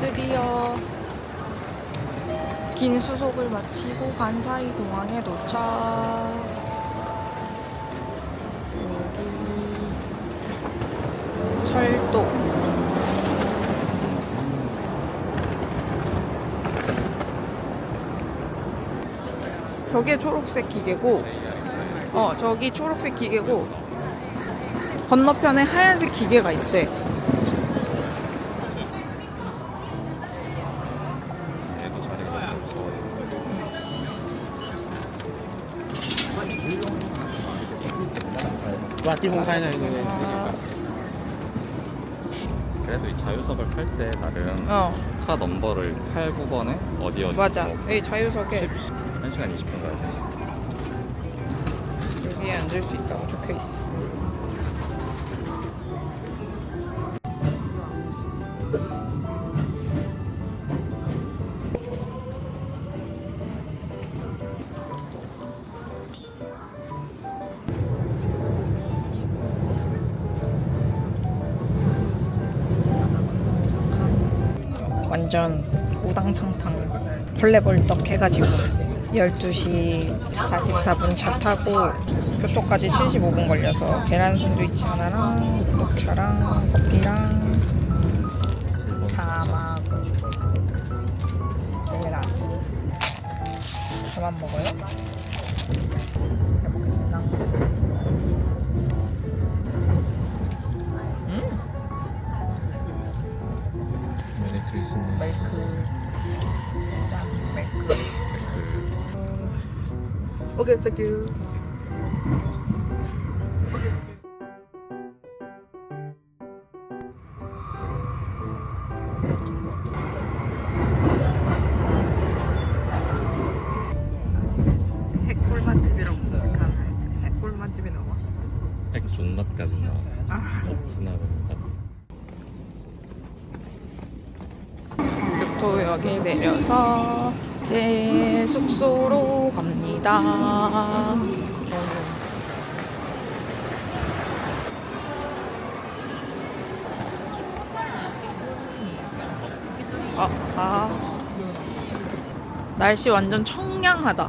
드디어 긴 수속을 마치고 관사이 공항에 도착. 여기 철도. 저게 초록색 기계고, 어, 저기 초록색 기계고, 건너편에 하얀색 기계가 있대. Khai này người này 아, 그래도 이 자유석을 탈때 나름 어, 카 넘버를 8, 9번에 어디 어디 맞아. 뭐 여기 자유석에 1시간 20분 가야 돼. 여기에 앉을 수 있다고 적혀 있어. 완전 우당탕탕 벌레벌떡 해가지고 12시 44분 차 타고 교토까지 75분 걸려서 계란 샌드위치 하나랑 녹차랑 커피랑 사마고 계란 저만 먹어요? Thank you 핵꿀 맛집이라고 검색하면 핵꿀 맛집이 나와 핵 존맛까지 나와. 아. 교토역에 내려서 제 숙소로 갑니다. 아, 아. 날씨 완전 청량하다.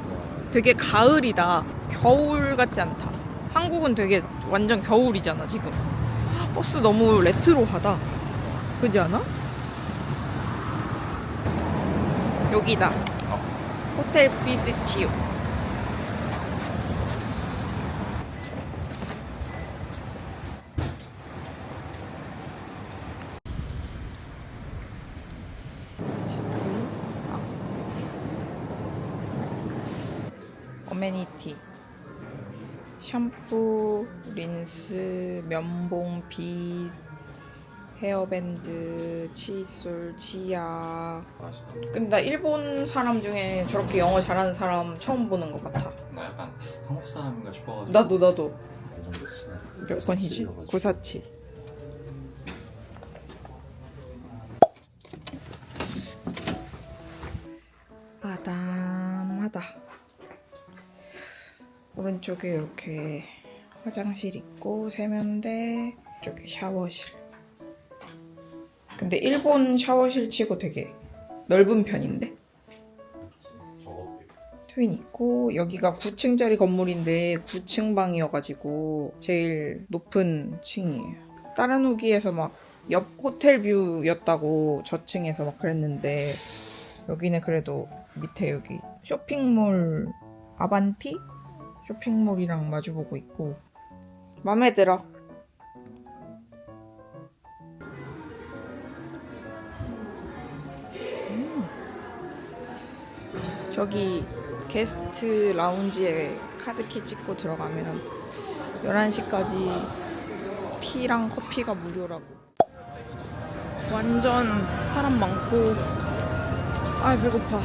되게 가을이다. 겨울 같지 않다. 한국은 되게 완전 겨울이잖아, 지금. 버스 너무 레트로하다. 그지 않아? 여기다. 호텔 비스치오. 어메니티 샴푸, 린스, 면봉, 빗, 헤어밴드, 칫솔, 치약 근데 나 일본 사람 중에 저렇게 영어 잘하는 사람 처음 보는 것 같아. 나 약간 한국 사람인가 싶어가지고. 나도 나도. 몇 번이지? 947. 아담하다. 오른쪽에 이렇게 화장실 있고 세면대, 저기 샤워실. 근데 일본 샤워실 치고 되게 넓은 편인데? 트윈 있고 여기가 9층짜리 건물인데 9층 방이어가지고 제일 높은 층이에요. 다른 후기에서 막 옆 호텔 뷰였다고 저층에서 막 그랬는데 여기는 그래도 밑에 여기 쇼핑몰 아반티 쇼핑몰이랑 마주보고 있고 마음에 들어. 저기 게스트 라운지에 카드키 찍고 들어가면 11시까지 티랑 커피가 무료라고. 완전 사람 많고. 아 배고파.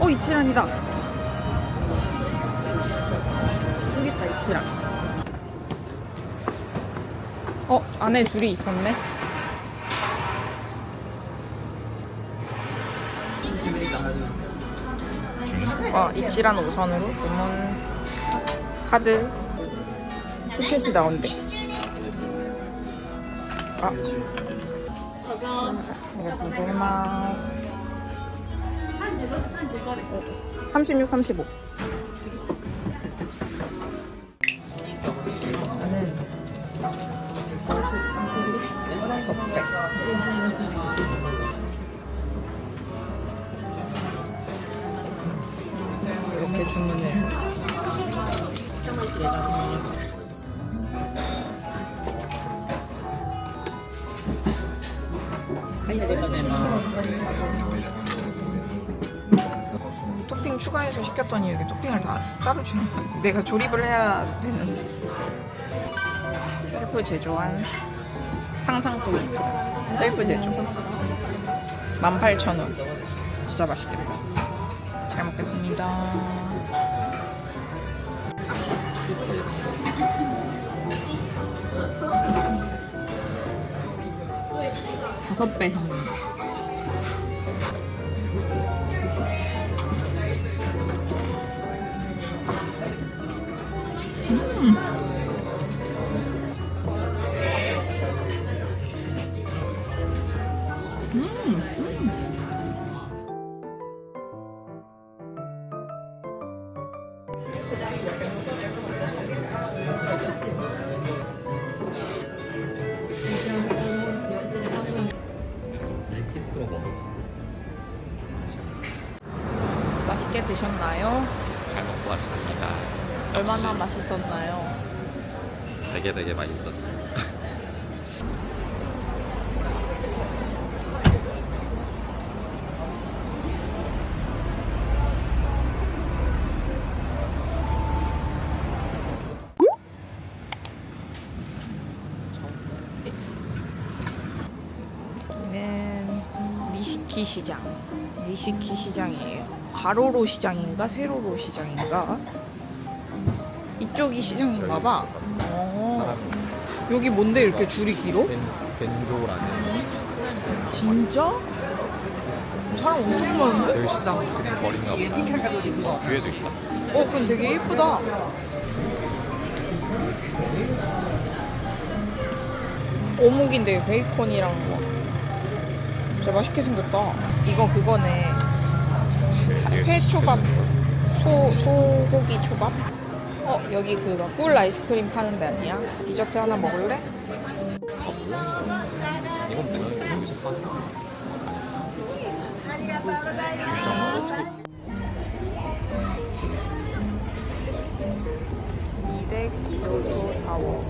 어, 이치란이다. 여기 있다, 이치란. 어, 안에 줄이 있었네. 어, 이치란 우선으로 주문 카드 티켓이 나온대. 아, 이거 고마스 36, 35. 시켰더니 여기 토핑을 다 따로 주는 거야. 내가 조립을 해야 되는 셀프 제조한 상상 집 셀프 제조. 18,000원. 진짜 맛있겠다. 잘 먹겠습니다. 다섯 배 드셨나요? 잘 먹고 왔습니다. 얼마나 맛있었나요? 되게 되게 맛있었어. 여기는 니시키 시장. 니시키 시장이에요. 가로로 시장인가 세로로 시장인가? 이쪽이 시장인가 봐. 어. 여기 뭔데 이렇게 줄이 길어? 벤조라는 진짜? 사람 엄청 많은데? 여기 시장 거리인가 보다. 뒤에도 있다. 어, 그건 되게 예쁘다. 어묵인데 베이컨이랑 뭐. 진짜 맛있게 생겼다. 이거 그거네. 사- 회초밥. 소, 소고기 초밥? 어, 여기 그거 꿀 아이스크림 파는 데 아니야? 디저트 하나 먹을래? 이건 뭐야? 여기서 파는 거? 이대 교토 타워.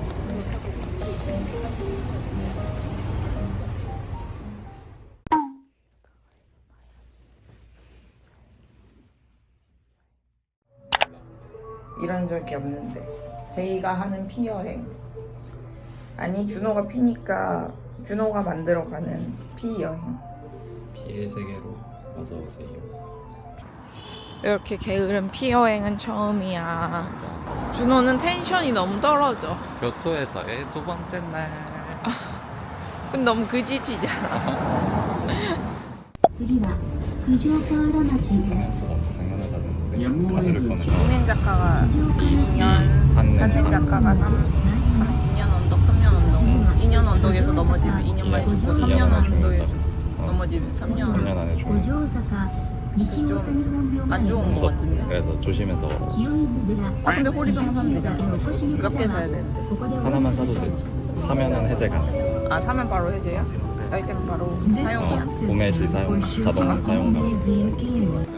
이런 적이 없는데 제이가 하는 피 여행 아니 준호가 피니까 준호가 만들어가는 피 여행 비의 세계로 어서 오세요. 이렇게 게으른 피 여행은 처음이야 준호는 텐션이 너무 떨어져 교토에서의 두 번째 날. 근데 너무 그지치잖아 次は九条河原町です 당연하다는데 카드를 꺼내. 이민 작가가 2년, 산내, 작가가 3, 2년 언덕, 3년 언덕. 2년 언덕에서 넘어지면 2년 만에 죽고 3년 안에 언덕에 죽는다. 넘어지면 3년. 3년 안에 죽는. 좀안 좋은 거 같은데. 그래서 조심해서 아 근데 호리병 사면 되잖아. 몇 개 사야 되는데. 하나만 사도 되지. 사면은 해제 가능. 아 사면 바로 해제야? 나이템 바로 사용이야. 구매 시 사용, 자동 사용 가능.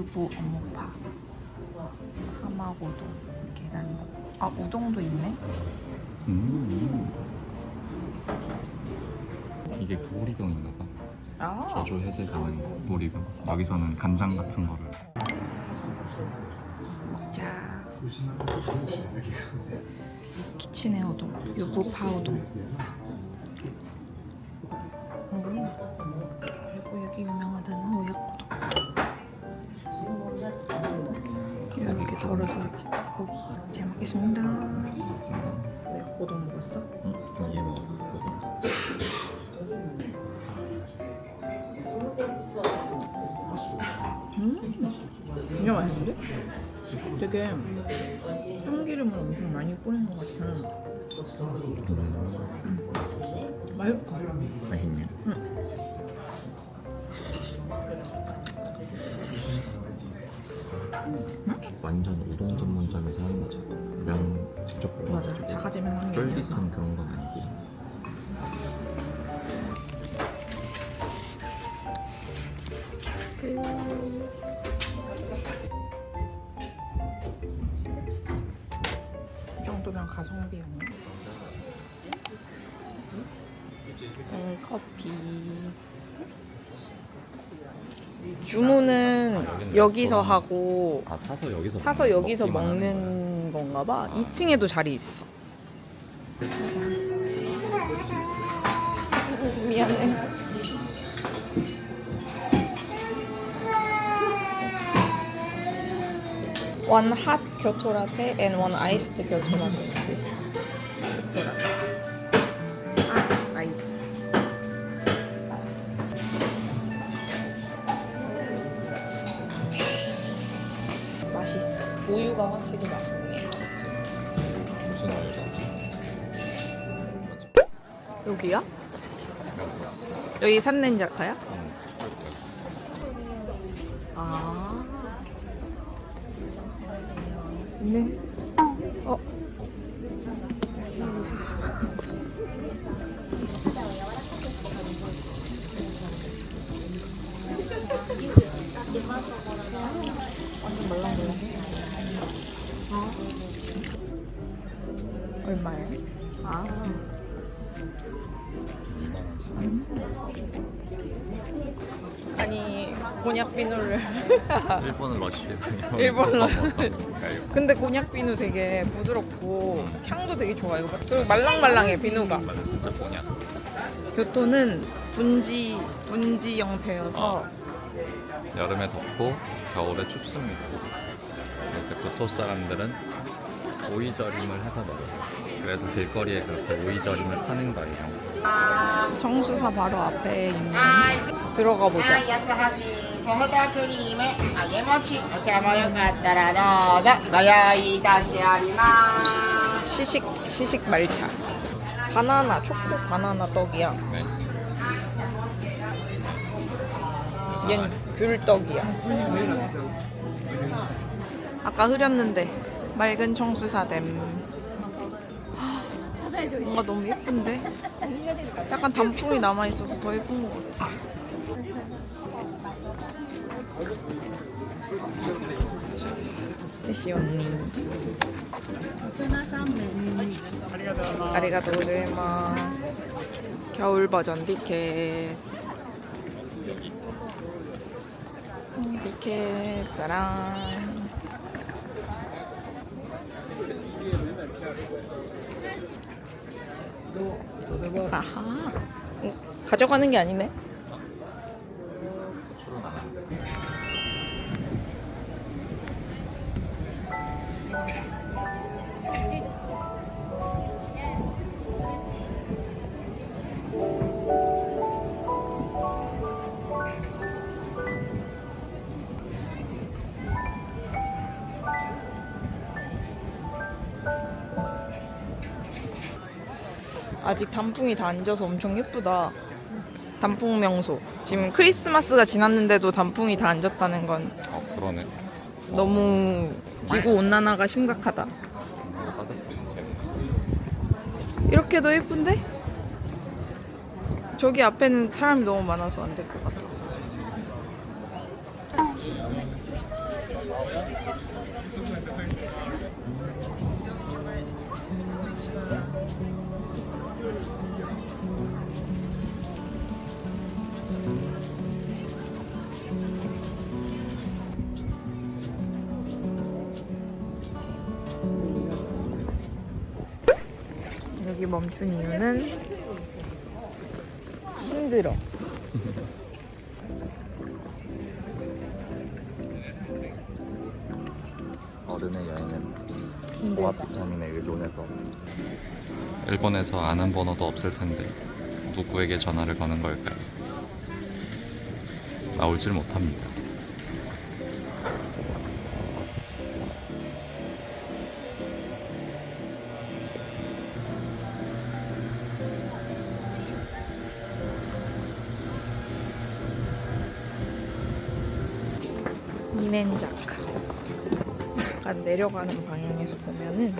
유부 어묵파, 하마고도 계란. 아 우동도 있네. 음. 이게 그 오리병인가 봐. 아 저주 해제 가능 오리병. 여기서는 간장 같은 거를. 자. 키친의 우동, 유부파 우동. 잘 먹겠습니다. 내가 고동 먹었어? 응? 얘 먹었어. 진짜 맛있는데? 되게 참기름을 엄청 많이 뿌린 것 같아. 음. 맛있다. 맛있네. 완전 우동 전문점에서 하는 거죠. 면 직접 맞아. 뽑아가지고 자가제면 하는 게 아니라서. 쫄깃한 그런 건 아니고. 이 정도면 가성비 아니야? 음, 커피. 주문은 여기서 하고 아 사서 여기서 사서 먹- 여기서 먹기만 하는 먹는 건가 봐. 2층에도 자리 있어. 미안해. One hot 교토 라떼 and one iced 교토 라떼. 우유가 확실히 맛있네. 무슨 알죠? 여기야? 여기 산렌자카야? 아. 네. 곤약 비누를 일본을 마시려고 일본으로. 가요. 근데 곤약 비누 되게 부드럽고 향도 되게 좋아요 그리고 말랑말랑해 비누가 맞아 진짜 뭐냐? 교토는 분지 분지 형태여서 어. 여름에 덥고 겨울에 춥습니다. 그래서 교토 사람들은 오이절임을 해서 먹어요. 그래서 길거리에 그렇게 오이절임을 파는 거예요. 정수사 바로 앞에 있는 들어가 보자 はい、八つ橋 ソフトクリーム揚げ餅お茶もよかったらどうぞご用意いたしております 시식 시식 말차 바나나 초코 바나나 떡이야 네. 얜 귤떡이야. 아까 흐렸는데 맑은 청수사댐. 뭔가 너무 예쁜데? 약간 단풍이 남아 있어서 더 예쁜 것 같아. 대시 언니. 아리가또 고자이마스. 겨울 버전 디켓. 디켓 짜란. 아하. 어, 가져가는 게 아니네. 아직 단풍이 다 안 져서 엄청 예쁘다. 단풍 명소. 지금 크리스마스가 지났는데도 단풍이 다 안 졌다는 건어 그러네. 너무 지구 온난화가 심각하다. 하다. 이렇게도 예쁜데? 저기 앞에는 사람이 너무 많아서 안 될 것 같아. 멈춘 이유는 힘들어. 어른의 모았기 때문에 일본에서 일본에서 아는 번호도 없을 텐데 누구에게 전화를 거는 걸까요? 나오질 못합니다. 내려가는 방향에서 보면은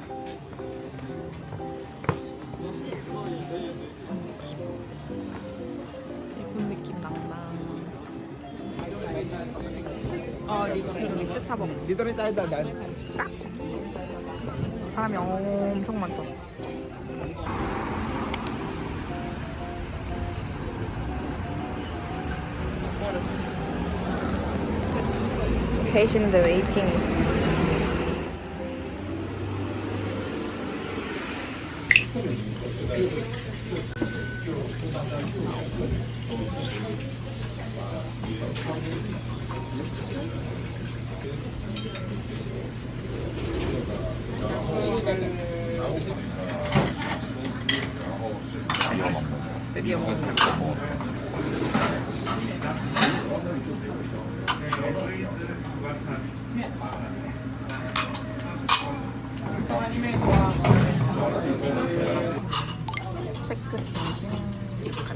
일본 느낌 난다. 어, 리터링이 스타벅스. 니들이 짜이다 난. 사람이 엄청 많죠. Patient waiting. 체크 인심 유카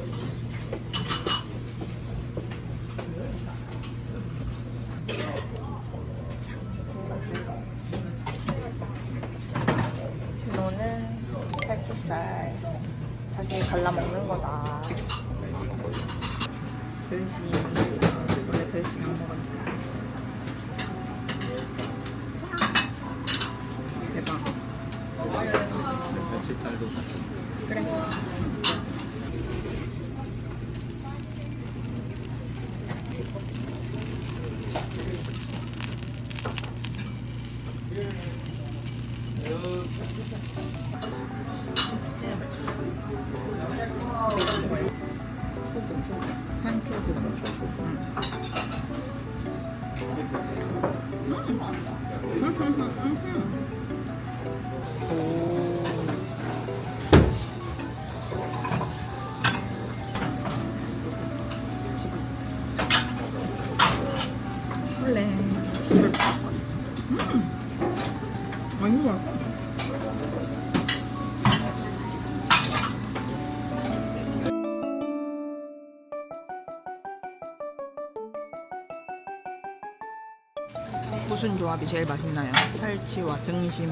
무슨 조합이 제일 맛있나요? 살치와 등심.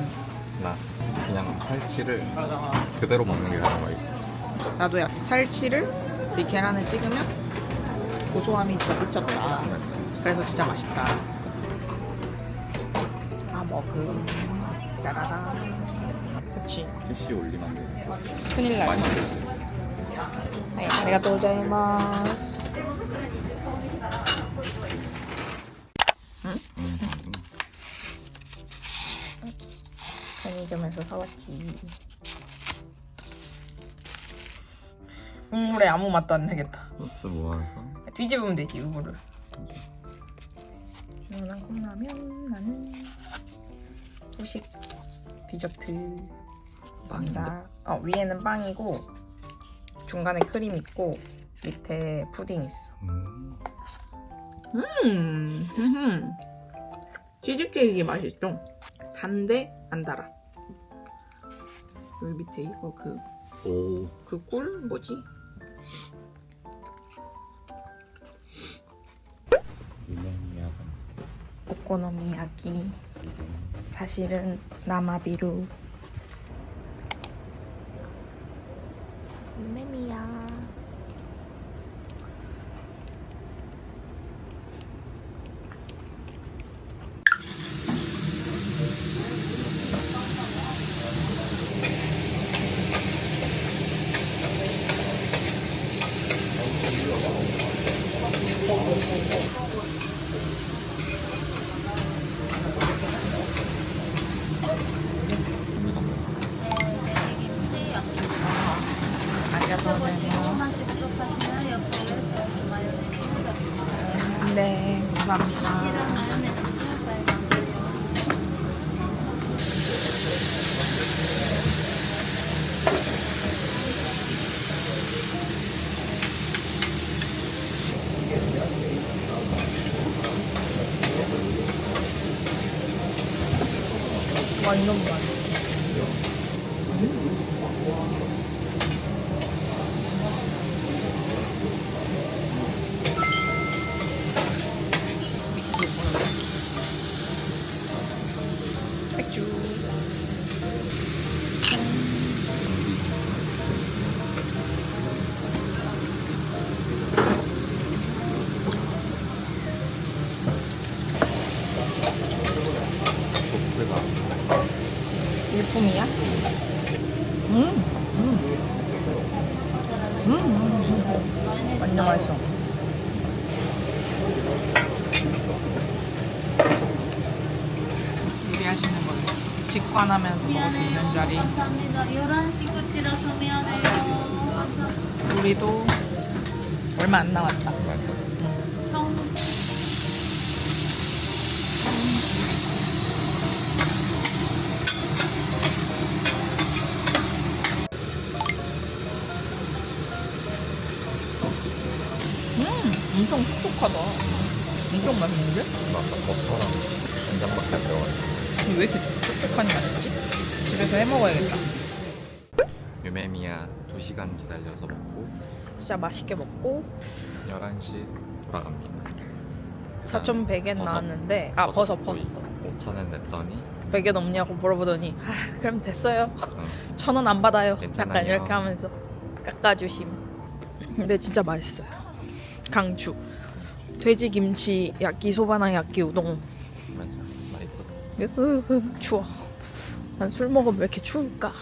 나 그냥 살치를 그대로 먹는 게 가장 맛있어. 나도 야 살치를 이 계란에 찍으면 고소함이 진짜 미쳤다. 그래서 진짜 맛있다. 아 먹음. 짜라란. 그치. PC 올리면 안 돼. 큰일 날. 많이 네, 아리가또 고자이마스. 편의점에서 사왔지. 국물에 아무 맛도 안 나겠다. 소스 모아서 뒤집으면 되지 우부를. 주문한 컵라면 나는 후식 디저트. 감사합니다. 어 위에는 빵이고 중간에 크림 있고 밑에 푸딩 있어. 음, 음, 흠흠. 치즈 케이크 맛있죠? 단데 안 달아. 여기 밑에 이거 그 오 그 꿀 뭐지? 오코노미야키. 사실은 나마비루. 关都没关。 직관하면서 먹을 수 있는 자리. 감사합니다. 11시 끝이라서 미안해요. 감사합니다. 우리도 얼마 안 남았다. 형. 음, 엄청 촉촉하다. 엄청 맛있는데? 맞아 버터랑 된장밖에 안 들어갔어 왜 이렇게 촉촉하니 맛있지? 집에서 해 먹어야겠다. 유메미야 2시간 기다려서 먹고 진짜 맛있게 먹고 11시 돌아갑니다. 4,100엔 버섯. 나왔는데 아 버섯 버섯 5천엔 냈더니 100엔 없냐고 물어보더니 아 그럼 됐어요. 어, 천원안 받아요. 괜찮아요. 약간 이렇게 하면서 깎아주심. 근데 진짜 맛있어요. 강추. 돼지 김치 야끼 소바나 야끼 우동. 맞아 맛있었어 으흐흐 추워. 난 술 먹으면 왜 이렇게 추울까